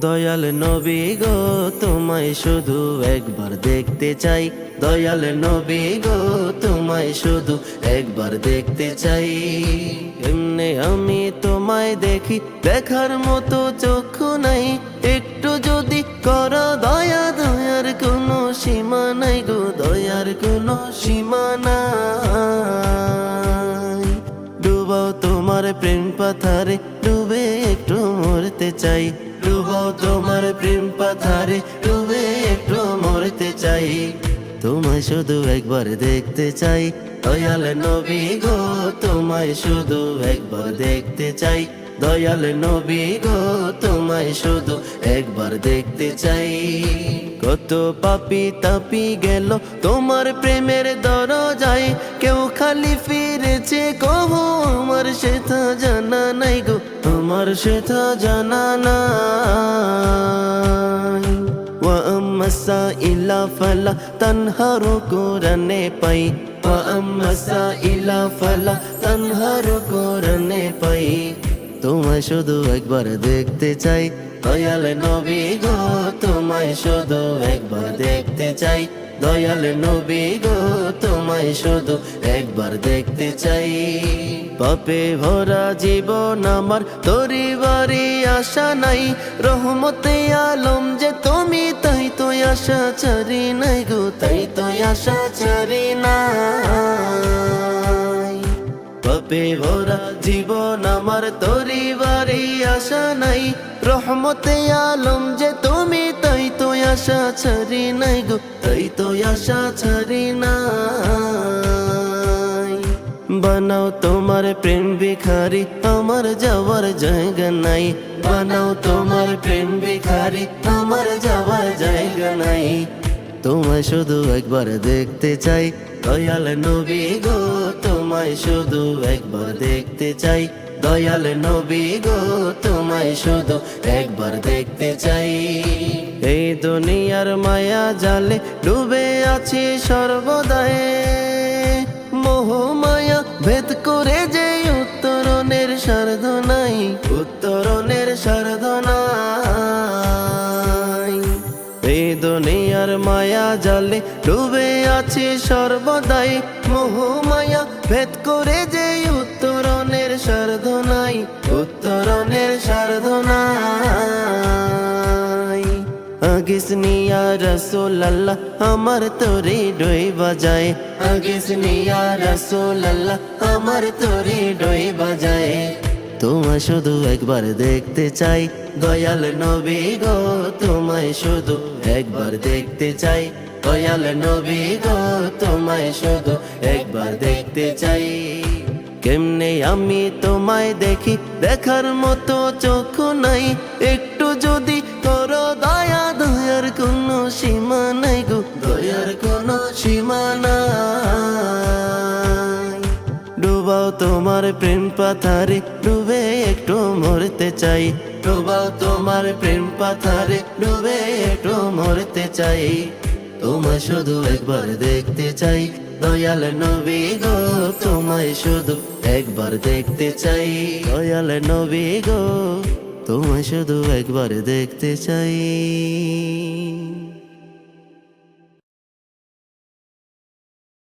দয়াল নবী গো, তোমায় শুধু একবার দেখতে চাই। দয়াল নবী গো, তোমায় শুধু একবার দেখতে চাই। এমনি আমি তোমায় দেখি, দেখার মতো চক্ষু নাই। একটু যদি কর দয়া, দয়ার কোনো সীমা নাই গো, দয়ার কোনো সীমা নাই। ডুবাও তোমার প্রেম পাথারে, ডুবে একটু মরতে চাই। তোমার প্রেম পাথারে ডুবে একটু মরতে চাই। তোমায় শুধু একবার দেখতে চাই। দয়াল নবী গো, তোমায় শুধু একবার দেখতে চাই। দয়াল নবী গো, তোমায় শুধু একবার দেখতে চাই। কত পাপি তাপি গেল তোমার প্রেমের দরজায়। কেউ খালি ফিরেছে, কহ আমার সেটা জানা নাই গো। তোমার সেটা জানা নাই وأما السائل فلا تنهر কোরআনে পাই وأما السائل فلا تنهر কোরআনে পাই তোমায় শুধু একবার দেখতে চাই দয়াল নবী গো তোমায় শুধু একবার দেখতে চাই দয়াল নবী গো, তোমায় শুধু একবার দেখতে চাই। পাপে ভরা জীবন আমার তোরি বাড়ি আশা নাই। রহমতে আলম যে তুমি, তাই তো আশা চারি নাই গো, তাই তো আশা চারি নাই। পাপে ভরা জীবন আমার তোরি বাড়ি আশা নাই। রহমতে আলম যে তুমি, তাই তো আশা ছাড়ি নাই গো। তাই তো আশা ছাড়ি নাই। বানাও তোমার প্রেম ভিখারি আমার যাওয়ার জায়গা নাই। বানাও তোমার প্রেম ভিখারি আমার যাওয়ার জায়গা নাই। তোমায় শুধু একবার দেখতে চাই, দয়াল নবী গো, তোমায় শুধু একবার দেখতে চাই। দয়াল নবী গো, তোমায় শুধু একবার দেখতে চাই। এই দুনিয়ার মায়া জালে ডুবে আছি সর্বদায় মোহ মায়া ভেদ করে যে উত্তরণের সারধ নাই, উত্তরণের সারধ নাই। এই দুনিয়ার মায়া জালে ডুবে আছে সর্বদাই। মোহ মায়া ভেদ করে যে উত্তরণের সারধ আগিস নিয়া রসোল আমার তোরে ডই বাজায়। আগিস নিয়া রসোল আমার তোরে ডই বাজায়। তোমায় শুধু একবার দেখতে চাই, দয়াল নবী গো, তোমায় শুধু একবার দেখতে চাই। দয়াল নবী গো, তোমায় শুধু একবার দেখতে চাই। কেমনে আমি তোমায় দেখি, দেখার মতো চোখ নাই, একটু যদি ডুবাও তোমার প্রেম পাথারে, ডুবে একটু মরতে চাই। ডুবাও তোমার প্রেম পাথারে, ডুবে একটু মরতে চাই। তোমায় শুধু একবার দেখতে চাই, দয়াল নবী গো, তোমায় শুধু একবার দেখতে চাই। দয়াল নবী গো, তোমায় শুধু একবার দেখতে চাই।